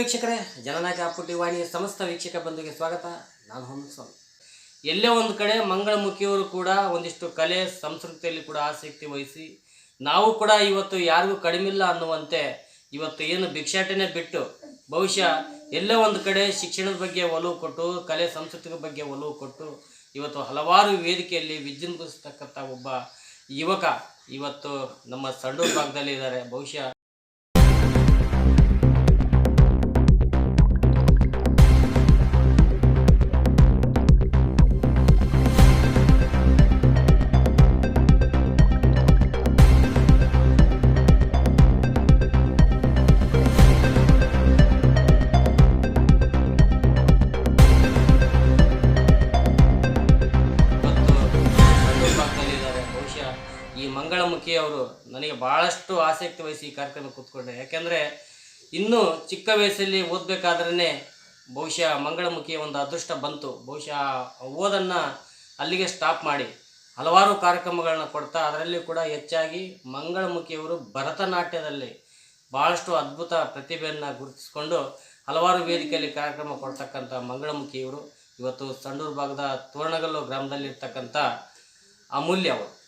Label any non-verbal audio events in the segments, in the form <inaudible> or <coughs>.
ವೀಕ್ಷಕರೇ ಜನನಾಯಕ ಪುಟ್ಟಿ ವಾಣಿಯ ಸಮಸ್ತ ವೀಕ್ಷಕ ಬಂಧುಗೆ ಸ್ವಾಗತ. ನಾನು ಸ್ವಾಮಿ. ಎಲ್ಲೇ ಒಂದು ಕಡೆ ಮಂಗಳಮುಖಿಯವರು ಕೂಡ ಒಂದಿಷ್ಟು ಕಲೆ, ಸಂಸ್ಕೃತಿಯಲ್ಲಿ ಕೂಡ ಆಸಕ್ತಿ ವಹಿಸಿ, ನಾವು ಕೂಡ ಇವತ್ತು ಯಾರಿಗೂ ಕಡಿಮೆ ಇಲ್ಲ ಅನ್ನುವಂತೆ ಇವತ್ತು ಏನು ಭಿಕ್ಷಾಟನೆ ಬಿಟ್ಟು, ಬಹುಶಃ ಎಲ್ಲೇ ಒಂದು ಕಡೆ ಶಿಕ್ಷಣದ ಬಗ್ಗೆ ಒಲವು ಕೊಟ್ಟು, ಕಲೆ ಸಂಸ್ಕೃತಿಯ ಬಗ್ಗೆ ಒಲವು ಕೊಟ್ಟು, ಇವತ್ತು ಹಲವಾರು ವೇದಿಕೆಯಲ್ಲಿ ವಿಜೃಂಭಿಸ್ತಕ್ಕಂಥ ಒಬ್ಬ ಯುವಕ ಇವತ್ತು ನಮ್ಮ ಸಂಡೂರು ಭಾಗದಲ್ಲಿ ಇದ್ದಾರೆ ಬಹುಶಃ ಈ ಮಂಗಳಮುಖಿ ಅವರು ನನಗೆ ಭಾಳಷ್ಟು ಆಸಕ್ತಿ ವಹಿಸಿ ಈ ಕಾರ್ಯಕ್ರಮ ಕೂತ್ಕೊಂಡೆ ಯಾಕೆಂದರೆ ಇನ್ನೂ ಚಿಕ್ಕ ವಯಸ್ಸಲ್ಲಿ ಓದಬೇಕಾದ್ರೇ ಬಹುಶಃ ಮಂಗಳಮುಖಿಯ ಒಂದು ಅದೃಷ್ಟ ಬಂತು. ಬಹುಶಃ ಓದನ್ನು ಅಲ್ಲಿಗೆ ಸ್ಟಾಪ್ ಮಾಡಿ. ಹಲವಾರು ಕಾರ್ಯಕ್ರಮಗಳನ್ನ ಕೊಡ್ತಾ ಅದರಲ್ಲಿ ಕೂಡ ಹೆಚ್ಚಾಗಿ ಮಂಗಳಮುಖಿಯವರು ಭರತನಾಟ್ಯದಲ್ಲಿ ಭಾಳಷ್ಟು ಅದ್ಭುತ ಪ್ರತಿಭೆಯನ್ನು ಗುರುತಿಸಿಕೊಂಡು ಹಲವಾರು ವೇದಿಕೆಯಲ್ಲಿ ಕಾರ್ಯಕ್ರಮ ಕೊಡ್ತಕ್ಕಂಥ ಮಂಗಳಮುಖಿಯವರು. ಇವತ್ತು ಸಂಡೂರು ಭಾಗದ ತೋರಣಗಲ್ಲು ಗ್ರಾಮದಲ್ಲಿರ್ತಕ್ಕಂಥ ಅಮೂಲ್ಯ ಅವರು.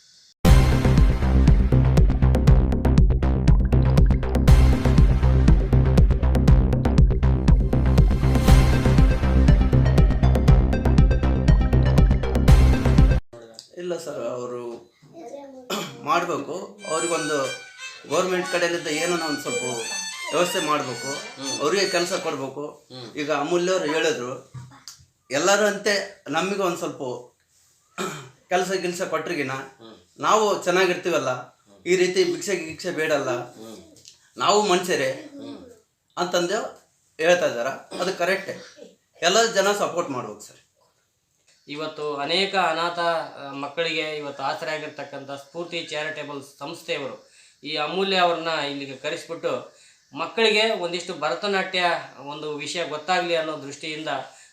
<coughs> ಅವರು ಮಾಡಬೇಕು. ಅವ್ರಿಗೊಂದು ಗೌರ್ಮೆಂಟ್ ಕಡೆಯಿಂದ ಏನೋ ಒಂದು ಸ್ವಲ್ಪ ವ್ಯವಸ್ಥೆ ಮಾಡಬೇಕು. ಅವರಿಗೆ ಕೆಲಸ ಕೊಡಬೇಕು. ಈಗ ಅಮೂಲ್ಯವ್ರು ಹೇಳಿದ್ರು ಎಲ್ಲರೂ ಅಂತೆ ನಮಗೆ ಒಂದು ಸ್ವಲ್ಪ ಕೆಲಸ ಗಿಲ್ಸ ಕೊಟ್ರಿಗಿನ ನಾವು ಚೆನ್ನಾಗಿರ್ತೀವಲ್ಲ ಈ ರೀತಿ ಭಿಕ್ಷೆ ಗಿಕ್ಷೆ ಬೇಡಲ್ಲ. ನಾವು ಮನುಷ್ಯರೇ ಅಂತಂದು ಹೇಳ್ತಾ ಇದ್ದಾರೆ ಅದು ಕರೆಕ್ಟೇ ಎಲ್ಲ ಜನ ಸಪೋರ್ಟ್ ಮಾಡ್ಬೇಕು ಸರ್. ಇವತ್ತು ಅನೇಕ ಅನಾಥ ಮಕ್ಕಳಿಗೆ ಇವತ್ತು ಆಸರೆ ಆಗಿರ್ತಕ್ಕಂಥ ಸ್ಫೂರ್ತಿ ಚಾರಿಟೇಬಲ್ ಸಂಸ್ಥೆಯವರು ಈ ಅಮೂಲ್ಯ ಅವ್ರನ್ನ ಇಲ್ಲಿಗೆ ಕರೆಸಿಬಿಟ್ಟು ಮಕ್ಕಳಿಗೆ ಒಂದಿಷ್ಟು ಭರತನಾಟ್ಯ ಒಂದು ವಿಷಯ ಗೊತ್ತಾಗಲಿ ಅನ್ನೋ ದೃಷ್ಟಿಯಿಂದ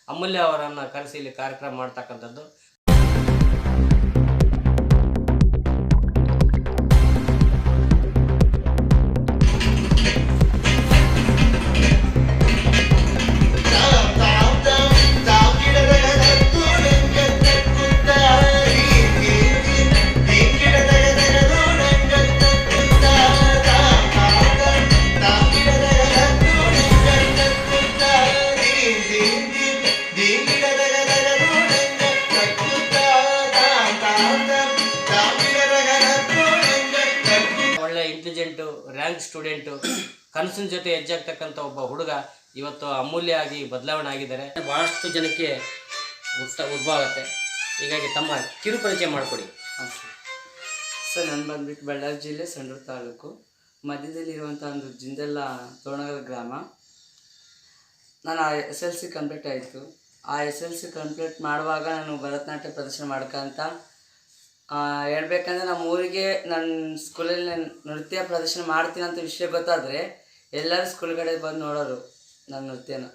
ಅಮೂಲ್ಯ ಅವರನ್ನು ಕರೆಸಿ ಇಲ್ಲಿ ಕಾರ್ಯಕ್ರಮ ಮಾಡ್ತಕ್ಕಂಥದ್ದು. ಸ್ಟೂಡೆಂಟು ಕನಸಿನ ಜೊತೆ ಹೆಜ್ಜಾಗ್ತಕ್ಕಂಥ ಒಬ್ಬ ಹುಡುಗ ಇವತ್ತು ಅಮೂಲ್ಯ ಆಗಿ ಬದಲಾವಣೆ ಆಗಿದ್ದಾರೆ ಬಹಳಷ್ಟು ಜನಕ್ಕೆ ಉತ್ತ ಉದ್ಭವ ಆಗುತ್ತೆ. ಹೀಗಾಗಿ ತಮ್ಮ ಕಿರು ಪರಿಚಯ ಮಾಡಿಕೊಡಿ. ಸರ್, ನಾನು ಬಂದ್ಬಿಟ್ಟು ಬಳ್ಳಾರಿ ಜಿಲ್ಲೆ ಸಂಡೂರು ತಾಲೂಕು. ಮಧ್ಯದಲ್ಲಿರುವಂಥ ಒಂದು ಜಿಂದೆಲ್ಲ ತೋರಣಗರ ಗ್ರಾಮ. ನಾನು ಆ ಎಸ್ ಎಲ್ ಸಿ ಕಂಪ್ಲೀಟ್ ಆಯಿತು. ಆ ಎಸ್ ಎಲ್ ಸಿ ಕಂಪ್ಲೀಟ್ ಮಾಡುವಾಗ ನಾನು ಭರತನಾಟ್ಯ ಪ್ರದರ್ಶನ ಮಾಡ್ಕೊಂತ ಹೇಳ್ಬೇಕಂದ್ರೆ ನಮ್ಮ ಊರಿಗೆ ನನ್ನ ಸ್ಕೂಲಲ್ಲಿ ನಾನು ನೃತ್ಯ ಪ್ರದರ್ಶನ ಮಾಡ್ತೀನಿ ಅಂತ ವಿಷಯ ಗೊತ್ತಾದರೆ ಎಲ್ಲರೂ ಸ್ಕೂಲ್ ಕಡೆ ಬಂದು ನೋಡೋರು ನನ್ನ ನೃತ್ಯನ.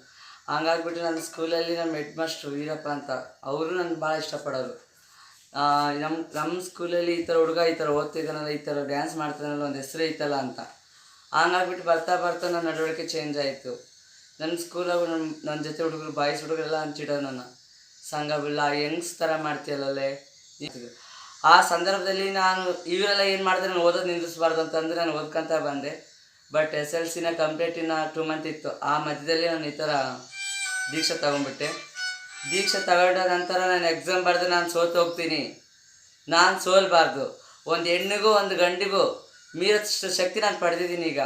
ಹಂಗಾಗ್ಬಿಟ್ಟು ನನ್ನ ಸ್ಕೂಲಲ್ಲಿ ನಮ್ಮ ಹೆಡ್ ಮಾಸ್ಟ್ರು ವೀರಪ್ಪ ಅಂತ, ಅವರು ನನ್ನ ಭಾಳ ಇಷ್ಟಪಡೋರು. ನಮ್ಮ ನಮ್ಮ ಸ್ಕೂಲಲ್ಲಿ ಈ ಥರ ಹುಡುಗ ಈ ಥರ ಓದ್ತಿದ್ದಾನಲ್ಲ, ಈ ಥರ ಡ್ಯಾನ್ಸ್ ಮಾಡ್ತಾನಲ್ಲ ಒಂದು ಹೆಸರು ಐತಲ್ಲ ಅಂತ. ಹಂಗಾಗ್ಬಿಟ್ಟು ಬರ್ತಾ ಬರ್ತಾ ನನ್ನ ನಡವಳಿಕೆ ಚೇಂಜ್ ಆಯಿತು. ನನ್ನ ಸ್ಕೂಲಾಗ ನಮ್ಮ ನನ್ನ ಜೊತೆ ಹುಡುಗರು ಬಾಯ್ಸ್ ಹುಡುಗರೆಲ್ಲ ಹಂಚಿಡೋ ನನ್ನ. ಸಂಘ ಬಿಲ್ಲ ಯಂಗ್ಸ್ ಥರ ಮಾಡ್ತೀಯಲ್ಲೇ ಆ ಸಂದರ್ಭದಲ್ಲಿ ನಾನು ಇವರೆಲ್ಲ ಏನು ಮಾಡಿದ್ರೆ ನಾನು ಓದೋದು ನಿಲ್ಲಿಸ್ಬಾರ್ದು ಅಂತಂದ್ರೆ ನಾನು ಓದ್ಕೊಂತ ಬಂದೆ. ಬಟ್ ಎಸ್ ಎಲ್ ಸಿನ ಕಂಪ್ಲೀಟ್ ಇನ್ನು ಟೂ ಮಂತ್ ಇತ್ತು. ಆ ಮಧ್ಯದಲ್ಲಿ ನಾನು ಈ ಥರ ದೀಕ್ಷೆ ತಗೊಂಡ್ಬಿಟ್ಟೆ. ದೀಕ್ಷೆ ತಗೊಂಡ ನಂತರ ನಾನು ಎಕ್ಸಾಮ್ ಬರೆದು ನಾನು ಸೋತು ಹೋಗ್ತೀನಿ. ನಾನು ಸೋಲ್ಬಾರ್ದು. ಒಂದು ಹೆಣ್ಣಿಗೂ, ಒಂದು ಗಂಡಿಗೂ ಮೀರಷ್ಟು ಶಕ್ತಿ ನಾನು ಪಡೆದಿದ್ದೀನಿ ಈಗ.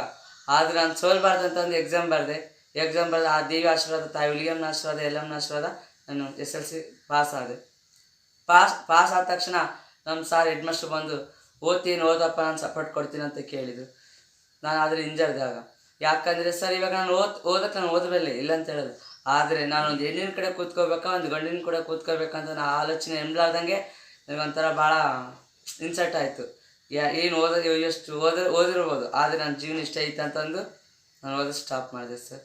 ಆದರೆ ನಾನು ಸೋಲ್ಬಾರ್ದು ಅಂತ ಒಂದು ಎಕ್ಸಾಮ್ ಬರೆದೆ. ಎಕ್ಸಾಮ್ ಬರೆದು, ಆ ದೇವಿ ಆಶೀರ್ವಾದ, ತಾಯಿ ಹುಲಿಗಮ್ಮನ ಆಶೀರ್ವಾದ ಎಲ್ಲಮ್ಮನ ಆಶೀರ್ವಾದ ನಾನು ಎಸ್ ಎಲ್ ಸಿ ಪಾಸ್ ಆದೆ. ಪಾಸ್ ಪಾಸ್ ಆದ ತಕ್ಷಣ ನಮ್ಮ ಸಾರ್ ಹೆಡ್ ಮಾಸ್ಟರ್ ಬಂದು, ಓದ್ತೀನಿ, ಓದಪ್ಪ, ನಾನು ಸಪೋರ್ಟ್ ಕೊಡ್ತೀನಿ ಅಂತ ಕೇಳಿದ್ರು. ನಾನು ಆದರೆ ಇಂಜರ್ದಾಗ ಯಾಕಂದರೆ, ಸರ್, ಇವಾಗ ನಾನು ಓದ್, ಓದಕ್ಕೆ ನಾನು ಓದಬಲ್ಲೆ ಇಲ್ಲ ಅಂತ ಹೇಳೋದು ಆದರೆ ನಾನು ಒಂದು ಹೆಣ್ಣಿನ ಕಡೆ ಕೂತ್ಕೋಬೇಕಾ, ಒಂದು ಗಂಡಿನ ಕಡೆ ಕೂತ್ಕೋಬೇಕಂತ ನಾನು ಆಲೋಚನೆ ಎಂಬ್ಲಾರ್ದಂಗೆ ನನಗೊಂಥರ ಭಾಳ ಇನ್ಸರ್ಟ್ ಆಯಿತು. ಯಾ, ಏನು ಓದೋದು ಎಷ್ಟು ಓದ, ಓದಿರ್ಬೋದು. ಆದರೆ ನನ್ನ ಜೀವನ ಇಷ್ಟ ಐತೆ ಅಂತಂದು ನಾನು ಓದೋದು ಸ್ಟಾಪ್ ಮಾಡಿದೆ, ಸರ್.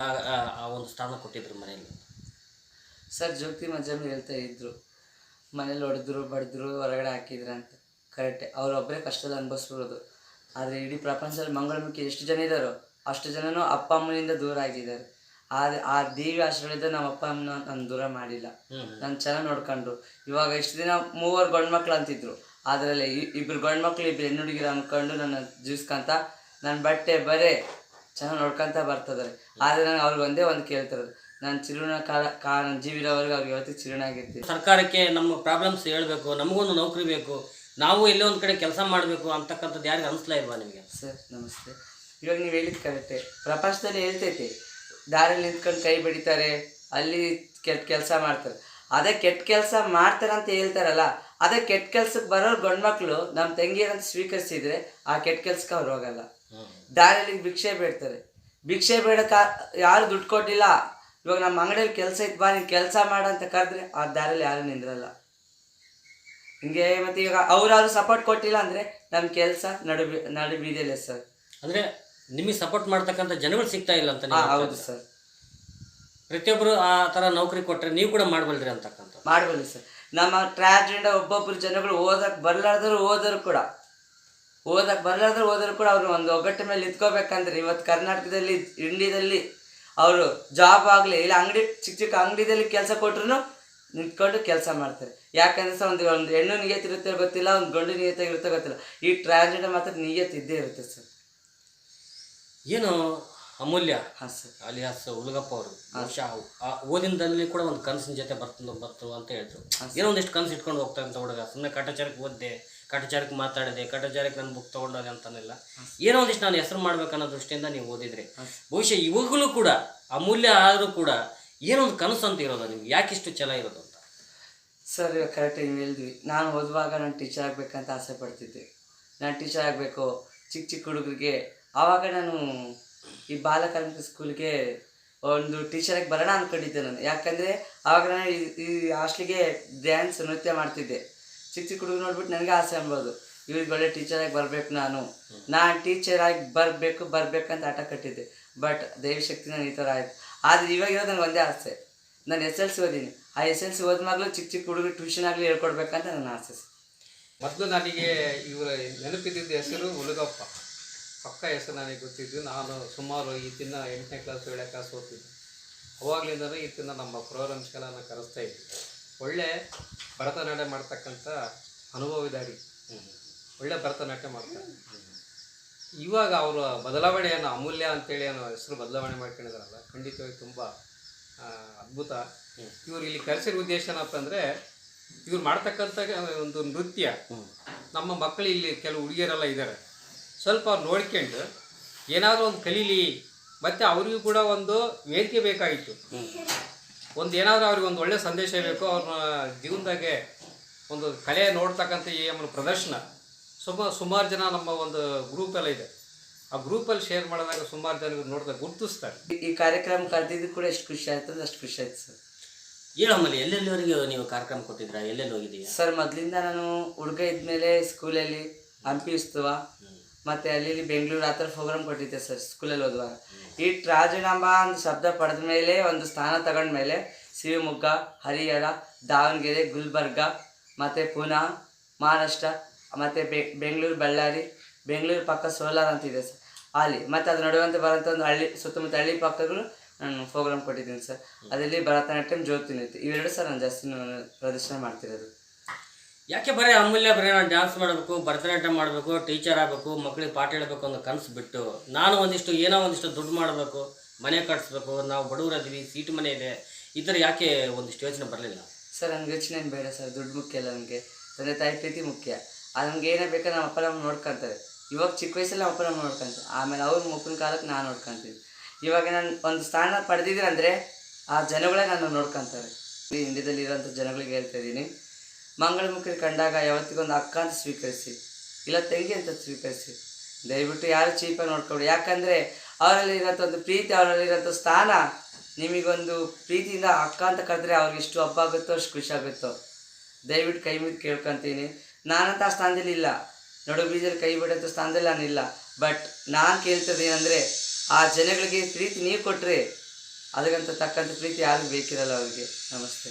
ಆ- ಒಂದು ಸ್ಥಾನ ಕೊಟ್ಟಿದ್ರು ಮನೆಯಲ್ಲಿ. ಸರ್ ಜೋಗ್ತಿ ಮಜ್ಜಮ್ಮ ಹೇಳ್ತಾ ಇದ್ರು ಮನೇಲಿ ಹೊಡೆದ್ರು ಬಡಿದ್ರು ಹೊರಗಡೆ ಹಾಕಿದ್ರು ಅಂತ. ಕರೆಕ್ಟ್ ಅವರೊಬ್ಬರೇ ಕಷ್ಟದಲ್ಲಿ ಅನುಭವಿಸ್ಬಿಡೋದು. ಆದರೆ ಇಡೀ ಪ್ರಪಂಚದಲ್ಲಿ ಮಂಗಳಮುಖಿ ಎಷ್ಟು ಜನ ಇದ್ದಾರೋ ಅಷ್ಟು ಜನನೂ ಅಪ್ಪ ಅಮ್ಮನಿಂದ ದೂರ ಆಗಿದ್ದಾರೆ. ಆದರೆ ಆ ದೇವಿ ಆಶ್ರಮದಿಂದ ನಮ್ಮ ಅಪ್ಪ ಅಮ್ಮನ ನಾನು ದೂರ ಮಾಡಿಲ್ಲ. ನಾನು ಚೆನ್ನಾಗಿ ನೋಡ್ಕೊಂಡ್ರು. ಇವಾಗ ಇಷ್ಟು ದಿನ ಮೂವರು ಗಂಡು ಮಕ್ಳು ಅಂತಿದ್ರು. ಅದರಲ್ಲಿ ಇಬ್ಬರು ಗಂಡು ಮಕ್ಳು ಇಬ್ರು ಹೆಣ್ಣು ಹುಡುಗಿರು ಅಂದ್ಕೊಂಡು ನನ್ನ ಜೀವಿಸ್ಕೊಂತ ನನ್ನ ಬಟ್ಟೆ ಬರೇ ಚೆನ್ನಾಗಿ ನೋಡ್ಕೊಂತ ಬರ್ತಿದ್ದಾರೆ ಆದರೆ ನಾನು ಅವ್ರಿಗೆ ಒಂದೇ ಒಂದು ಕೇಳ್ತಿರೋದು. ನಾನು ಚಿರುಣ ಕಾಲ ಕಾ ನನ್ನ ಜೀವಿರೋವರೆಗೆ ಅವ್ರಿಗೆ ಯಾವತ್ತೂ ಚಿರುಣಾಗಿರ್ತೀನಿ ಸರ್ಕಾರಕ್ಕೆ ನಮ್ಮ ಪ್ರಾಬ್ಲಮ್ಸ್ ಹೇಳಬೇಕು ನಮಗೊಂದು ನೌಕರಿ ಬೇಕು ನಾವು ಎಲ್ಲೋ ಒಂದು ಕಡೆ ಕೆಲಸ ಮಾಡಬೇಕು ಅಂತಕ್ಕಂಥದ್ದು ಯಾರಿಗೂ ಅನಿಸ್ಲಾ ಇಲ್ವಾ ನಿಮಗೆ? ಸರ್ ನಮಸ್ತೆ. ಇವಾಗ ನೀವು ಹೇಳಿದ್ದು ಕರೆಕ್ಟೇ ಪ್ರಪಂಚದಲ್ಲಿ ಹೇಳ್ತೈತಿ ದಾರಿಯಲ್ಲಿ ನಿಂತ್ಕೊಂಡು ಕೈ ಬಡಿತಾರೆ ಅಲ್ಲಿ ಕೆಟ್ಟ ಕೆಲಸ ಮಾಡ್ತಾರೆ. ಅದೇ ಕೆಟ್ಟ ಕೆಲಸ ಮಾಡ್ತಾರೆ ಅಂತ ಹೇಳ್ತಾರಲ್ಲ ಅದೇ ಕೆಟ್ಟ ಕೆಲ್ಸಕ್ಕೆ ಬರೋರು ಗಂಡ್ಮಕ್ಳು ನಮ್ಮ ತಂಗಿಯರಂತ ಸ್ವೀಕರಿಸಿದ್ರೆ ಆ ಕೆಟ್ಟ ಕೆಲ್ಸಕ್ಕೆ ಅವ್ರು ಹೋಗಲ್ಲ. ದಾರಿಯಲ್ಲಿ ಭಿಕ್ಷೆ ಬೇಡ್ತಾರೆ. ಭಿಕ್ಷೆ ಬೇಡಕ್ಕ ಯಾರು ದುಡ್ಡು ಕೊಟ್ಟಿಲ್ಲ. ಇವಾಗ ನಮ್ಮ ಅಂಗಡಿಯಲ್ಲಿ ಕೆಲಸ ಇತ್ತು ಬಾ ನೀನು ಕೆಲಸ ಮಾಡಂತ ಕರೆದ್ರೆ ಆ ದಾರಿಯಲ್ಲಿ ಯಾರು ನಿಂದ್ರಲ್ಲ. ಹಿಂಗೆ ಮತ್ತೆ ಈಗ ಅವ್ರಾದ್ರು ಸಪೋರ್ಟ್ ಕೊಟ್ಟಿಲ್ಲ ಅಂದ್ರೆ ನಮ್ಮ ಕೆಲಸ ನಡು ನಡು ಬೀದಿಯಲ್ಲೇ ಸರ್. ಅಂದ್ರೆ ನಿಮಗೆ ಸಪೋರ್ಟ್ ಮಾಡ್ತಕ್ಕಂಥ ಜನಗಳು ಸಿಗ್ತಾ ಇಲ್ಲ ಅಂತ ಹೌದು ಸರ್. ಪ್ರತಿಯೊಬ್ಬರು ಆ ಥರ ನೌಕರಿ ಕೊಟ್ಟರೆ ನೀವು ಕೂಡ ಮಾಡಬಲ್ರಿ ಅಂತಕ್ಕಂಥ ಮಾಡಬಲ್ಲ ಸರ್. ನಮ್ಮ ಟ್ರಾನ್ಸ್ಜೆಂಡರ್ ಒಬ್ಬೊಬ್ರು ಜನಗಳು ಓದಕ್ಕೆ ಬರ್ಲಾರ್ದ್ರು ಓದರು ಕೂಡ. ಓದಕ್ ಬರಲಾದ್ರೆ ಓದರು ಕೂಡ ಅವರು ಒಂದು ಒಗ್ಗಟ್ಟು ಮೇಲೆ ನಿಂತ್ಕೋಬೇಕಂದ್ರೆ ಇವತ್ತು ಕರ್ನಾಟಕದಲ್ಲಿ, ಇಂಡಿಯಾದಲ್ಲಿ ಅವರು ಜಾಬ್ ಆಗಲಿ, ಇಲ್ಲ ಅಂಗಡಿ, ಚಿಕ್ಕ ಚಿಕ್ಕ ಅಂಗಡಿದಲ್ಲಿ ಕೆಲಸ ಕೊಟ್ರು ನಿಂತ್ಕೊಂಡು ಕೆಲಸ ಮಾಡ್ತಾರೆ. ಯಾಕಂದ್ರೆ ಸರ್, ಒಂದು ಒಂದು ಹೆಣ್ಣು ನಿಯತ್ ಇರುತ್ತೆ ಗೊತ್ತಿಲ್ಲ, ಒಂದು ಗಂಡು ನಿಯತ್ ಇರುತ್ತೆ ಗೊತ್ತಿಲ್ಲ. ಈ ಟ್ರಾನ್ಸ್ಜೆಂಡರ್ ಮಾತ್ರ ನಿಯತ್ ಇದ್ದೇ ಇರುತ್ತೆ ಸರ್. ಏನು ಅಮೂಲ್ಯ ಅಲಿಯಾಸ್ ಹುಲಗಪ್ಪ ಅವರು ಬಹುಶಃ ಆ ಓದಿನದಲ್ಲಿ ಕೂಡ ಒಂದು ಕನಸಿನ ಜೊತೆ ಬರ್ತು ಬರ್ತರು ಅಂತ ಹೇಳಿದ್ರು. ಏನೋ ಒಂದಿಷ್ಟು ಕನಸು ಇಟ್ಕೊಂಡು ಹೋಗ್ತಾ ಅಂತ ಹುಡುಗ. ಸುಮ್ಮನೆ ಕಾಟಾಚಾರಕ್ಕೆ ಓದಿದೆ ಕಾಟಾಚಾರಕ್ಕೆ ಮಾತಾಡಿದೆ ಕಾಟಾಚಾರಕ್ಕೆ ನಾನು ಬುಕ್ ತೊಗೊಂಡೋದೆ ಅಂತನಿಲ್ಲ. ಏನೋ ಒಂದಿಷ್ಟು ನಾನು ಹೆಸರು ಮಾಡ್ಬೇಕನ್ನೋ ದೃಷ್ಟಿಯಿಂದ ನೀವು ಓದಿದ್ರಿ. ಬಹುಶಃ ಇವಾಗಲೂ ಕೂಡ ಅಮೂಲ್ಯ ಆದರೂ ಕೂಡ ಏನೋ ಒಂದು ಕನಸು ಅಂತ ಇರೋದು ನಿಮ್ಗೆ? ಯಾಕಿಷ್ಟು ಛಲ ಇರೋದು ಅಂತ? ಸರ್ ಕರೆಕ್ಟ್ ಕರೆಕ್ಟಾಗಿ ನೀವು ಹೇಳಿದ್ವಿ ನಾನು ಓದುವಾಗ ನಾನು ಟೀಚರ್ ಆಗಬೇಕಂತ ಆಸೆ ಪಡ್ತಿದ್ದೆ. ನಾನು ಟೀಚರ್ ಆಗಬೇಕು ಚಿಕ್ಕ ಚಿಕ್ಕ ಹುಡುಗರಿಗೆ ಆವಾಗ ನಾನು ಈ ಬಾಲಕಾರ್ಮಿಕ ಸ್ಕೂಲ್ಗೆ ಒಂದು ಟೀಚರಾಗಿ ಬರೋಣ ಅಂದ್ಕೊಂಡಿದ್ದೆ ನಾನು. ಯಾಕಂದರೆ ಆವಾಗ ನಾನು ಈ- ಹಾಸ್ಟ್ಲಿಗೆ ಡ್ಯಾನ್ಸ್ ನೃತ್ಯ ಮಾಡ್ತಿದ್ದೆ. ಚಿಕ್ಕ ಚಿಕ್ಕ ಹುಡುಗರು ನೋಡ್ಬಿಟ್ಟು ನನಗೆ ಆಸೆ ಅನ್ಬೋದು. ಇವ್ರಿಗೆ ಒಳ್ಳೆ ಟೀಚರಾಗಿ ಬರಬೇಕು ನಾನು. ನಾನು ಟೀಚರಾಗಿ ಬರಬೇಕು ಅಂತ ಆಟ ಕಟ್ಟಿದ್ದೆ. ಬಟ್ ದೈವಶಕ್ತಿ ನಾನು ಈ ಥರ ಆಯ್ತು. ಆದರೆ ಇವಾಗ ಇರೋದು ನನಗೆ ಒಂದೇ ಆಸೆ. ನಾನು ಎಸ್ ಎಲ್ ಸಿ ಓದೀನಿ. ಆ ಎಸ್ ಎಲ್ ಸಿ ಓದ್ಮಾಗ್ಲೂ ಚಿಕ್ಕ ಚಿಕ್ಕ ಹುಡುಗರು ಟ್ಯೂಷನ್ ಆಗಲಿ ಹೇಳ್ಕೊಡ್ಬೇಕಂತ ನನ್ನ ಆಸೆ. ಮೊದಲು ನನಗೆ ಇವರ ನೆನಪಿದ್ದ ಹೆಸರು ಹುಲಗಪ್ಪ. ಪಕ್ಕ ಹೆಸರು ನನಗೆ ಗೊತ್ತಿದ್ದು ನಾನು ಸುಮಾರು ಈ ತಿನ್ನ ಎಂಟನೇ ಕ್ಲಾಸ್ ಏಳನೇ ಕ್ಲಾಸ್ ಓದ್ತಿದ್ದೆ. ಈ ತಿನ್ನ ನಮ್ಮ ಪ್ರೋಗ್ರಾಮ್ಸ್ಗಳನ್ನು ನಾನು ಕರೆಸ್ತಾ ಇದ್ದೆ. ಒಳ್ಳೆ ಭರತನಾಟ್ಯ ಮಾಡ್ತಕ್ಕಂಥ ಅನುಭವಿದಾರಿ ಒಳ್ಳೆ ಭರತನಾಟ್ಯ ಮಾಡ್ತಾರೆ. ಇವಾಗ ಅವರ ಬದಲಾವಣೆಯನ್ನು ಅಮೂಲ್ಯ ಅಂತೇಳಿ ಅನ್ನೋ ಹೆಸರು ಬದಲಾವಣೆ ಮಾಡ್ಕೊಂಡಿದಾರಲ್ಲ ಖಂಡಿತವಾಗಿ ತುಂಬ ಅದ್ಭುತ. ಇವ್ರು ಇಲ್ಲಿ ಕರೆಸಿರೋ ಉದ್ದೇಶ ಏನಪ್ಪ ಅಂದರೆ, ಇವ್ರು ಮಾಡ್ತಕ್ಕಂಥ ಒಂದು ನೃತ್ಯ, ನಮ್ಮ ಮಕ್ಕಳು ಇಲ್ಲಿ ಕೆಲವು ಹುಡುಗಿಯರೆಲ್ಲ ಇದ್ದಾರೆ. ಸ್ವಲ್ಪ ಅವ್ರು ನೋಡ್ಕೊಂಡು ಏನಾದರೂ ಒಂದು ಕಲೀಲಿ ಮತ್ತು ಅವರಿಗೂ ಕೂಡ ಒಂದು ವೇದಿಕೆ ಬೇಕಾಗಿತ್ತು. ಒಂದು ಏನಾದರೂ ಅವ್ರಿಗೆ ಒಂದು ಒಳ್ಳೆಯ ಸಂದೇಶ ಬೇಕು ಅವ್ರನ್ನ ಜೀವನದಾಗೆ ಒಂದು ಕಲೆ ನೋಡ್ತಕ್ಕಂಥ ಈ ಒಂದು ಪ್ರದರ್ಶನ ಸುಮಾರು ಸುಮಾರು ಜನ ನಮ್ಮ ಒಂದು ಗ್ರೂಪೆಲ್ಲ ಇದೆ. ಆ ಗ್ರೂಪಲ್ಲಿ ಶೇರ್ ಮಾಡಿದಾಗ ಸುಮಾರು ಜನ ನೋಡ್ತಾ ಗುರ್ತಿಸ್ತಾರೆ. ಈ- ಕಾರ್ಯಕ್ರಮ ಕರೆದಿದ್ದು ಕೂಡ ಎಷ್ಟು ಖುಷಿ ಆಯ್ತು ಅಂದ್ರೆ ಅಷ್ಟು ಖುಷಿ ಆಯ್ತು ಸರ್. ಹೇಳಮ್ಮಲ್ಲಿ ಎಲ್ಲೆಲ್ಲಿವರೆಗೆ ನೀವು ಕಾರ್ಯಕ್ರಮ ಕೊಟ್ಟಿದ್ರಾ ಎಲ್ಲೆಲ್ಲಿ ಹೋಗಿದ್ದೀವಿ ಸರ್ ಮೊದಲಿಂದ ನಾನು ಹುಡುಗ ಇದ್ಮೇಲೆ ಸ್ಕೂಲಲ್ಲಿ ಹಂಪಿ ಉತ್ಸವ ಮತ್ತು ಅಲ್ಲಿ ಬೆಂಗಳೂರು ಆ ಥರ ಪ್ರೋಗ್ರಾಮ್ ಕೊಟ್ಟಿದ್ದೆ ಸರ್, ಸ್ಕೂಲಲ್ಲಿ ಓದುವಾಗ ಈ ರಾಜನಾಂಬ ಒಂದು ಶಬ್ದ ಪಡೆದ ಮೇಲೆ, ಒಂದು ಸ್ಥಾನ ತಗೊಂಡ ಮೇಲೆ ಶಿವಮೊಗ್ಗ, ಹರಿಹರ, ದಾವಣಗೆರೆ, ಗುಲ್ಬರ್ಗ, ಮತ್ತು ಪುನಾ, ಮಹಾರಾಷ್ಟ್ರ, ಮತ್ತು ಬೆಂಗಳೂರು, ಬಳ್ಳಾರಿ, ಬೆಂಗಳೂರು ಪಕ್ಕ ಸೋಲಾರ್ ಅಂತಿದೆ ಸರ್. ಅಲ್ಲಿ, ಮತ್ತು ಅದು ನಡುವಂತೆ ಬರೋಂಥ ಒಂದು ಹಳ್ಳಿ, ಸುತ್ತಮುತ್ತ ಹಳ್ಳಿ ಪಕ್ಕಗಳು ನಾನು ಪ್ರೋಗ್ರಾಮ್ ಕೊಟ್ಟಿದ್ದೀನಿ ಸರ್. ಅದರಲ್ಲಿ ಭರತನಾಟ್ಯಂ, ಜ್ಯೋತಿ ನೃತ್ಯ, ಇವೆರಡು ಸರ್ ನಾನು ಜಾಸ್ತಿ ಪ್ರದರ್ಶನ ಮಾಡ್ತಿರೋದು. ಯಾಕೆ ಬರೀ ಅಮೂಲ್ಯ ಬರೀ ನಾನು ಡ್ಯಾನ್ಸ್ ಮಾಡಬೇಕು, ಭರತನಾಟ್ಯ ಮಾಡಬೇಕು ಟೀಚರ್ ಆಗಬೇಕು ಮಕ್ಕಳಿಗೆ ಪಾಠ ಹೇಳಬೇಕು ಅನ್ನೋ ಕನಸು ಬಿಟ್ಟು ನಾನು ಒಂದಿಷ್ಟು, ಏನೋ ಒಂದಿಷ್ಟು ದುಡ್ಡು ಮಾಡಬೇಕು, ಮನೆ ಕಟ್ಸ್ಬೇಕು, ನಾವು ಬಡವರದ್ವಿ ಸೀಟು ಮನೆ ಇದೆ, ಈ ಥರ ಯಾಕೆ ಒಂದಿಷ್ಟು ಯೋಚನೆ ಬರಲಿಲ್ಲ? ಸರ್ ನನಗೆ ಯೋಚನೆ ಏನು ಬೇಡ ಸರ್, ದುಡ್ಡು ಮುಖ್ಯ ಅಲ್ಲ ನನಗೆ ತಂದೆ ತಾಯಿ ಪ್ರೀತಿ ಮುಖ್ಯ. ಅದು ನಮ್ಗೆ ಏನೇ ಬೇಕೋ ನಮ್ಮ ಅಪ್ಪ ನಮ್ಮ ನೋಡ್ಕೊಂತಾರೆ. ಇವಾಗ ಚಿಕ್ಕ ವಯಸ್ಸಲ್ಲಿ ನಮ್ಮ ಅಪ್ಪ ನಮ್ಮ ನೋಡ್ಕೊಂತಾರೆ. ಆಮೇಲೆ ಅವ್ರ ಮುಪ್ಪಿನ ಕಾಲಕ್ಕೆ ನಾನು ನೋಡ್ಕೊಂತೀನಿ ಇವಾಗ ನಾನು ಒಂದು ಸ್ಥಾನ ಪಡೆದಿದ್ದೀನಿ ಅಂದರೆ ಆ ಜನಗಳೇ ನಾನು ನೋಡ್ಕೊಂತಾರೆ. ಇಂಡಿಯಾದಲ್ಲಿ ಇರೋಂಥ ಜನಗಳಿಗೆ ಹೇಳ್ತಾ ಇದ್ದೀನಿ. ಮಂಗಳಮುಖಿ ಕಂಡಾಗ ಯಾವತ್ತಿಗೊಂದು ಅಕ್ಕ ಅಂತ ಸ್ವೀಕರಿಸಿ, ಇಲ್ಲ ತಂಗಿ ಅಂತ ಸ್ವೀಕರಿಸಿ. ದಯವಿಟ್ಟು ಯಾರು ಚೀಪಾಗಿ ನೋಡ್ಕೊಬೇಡಿ ಯಾಕಂದರೆ ಅವರಲ್ಲಿ ಇರೋಂಥ ಒಂದು ಪ್ರೀತಿ ಅವರಲ್ಲಿ ಇರೋಂಥ ಸ್ಥಾನ ನಿಮಗೊಂದು ಪ್ರೀತಿಯಿಂದ ಅಕ್ಕ ಅಂತ ಕರೆದ್ರೆ ಅವ್ರಿಗೆ ಎಷ್ಟು ಹಬ್ಬ ಆಗುತ್ತೋ, ಅಷ್ಟು ಖುಷಿ ಆಗುತ್ತೋ? ದಯವಿಟ್ಟು ಕೈ ಮುಗಿದು ಕೇಳ್ಕೊತೀನಿ. ನಾನಂತ ಆ ಸ್ಥಾನದಲ್ಲಿ ಇಲ್ಲ. ನಡು ಬೀಜಲ್ಲಿ ಕೈ ಬಿಡೋಂಥ ಸ್ಥಾನದಲ್ಲಿ ನಾನಿಲ್ಲ ಬಟ್ ನಾನು ಕೇಳ್ತದೆ ಏನಂದರೆ, ಆ ಜನಗಳಿಗೆ ಪ್ರೀತಿ ನೀವು ಕೊಟ್ಟರೆ ಅದಕ್ಕಂತ ತಕ್ಕಂಥ ಪ್ರೀತಿ ಯಾರಿಗೂ ಬೇಕಿರಲ್ಲ ಅವ್ರಿಗೆ. ನಮಸ್ತೆ.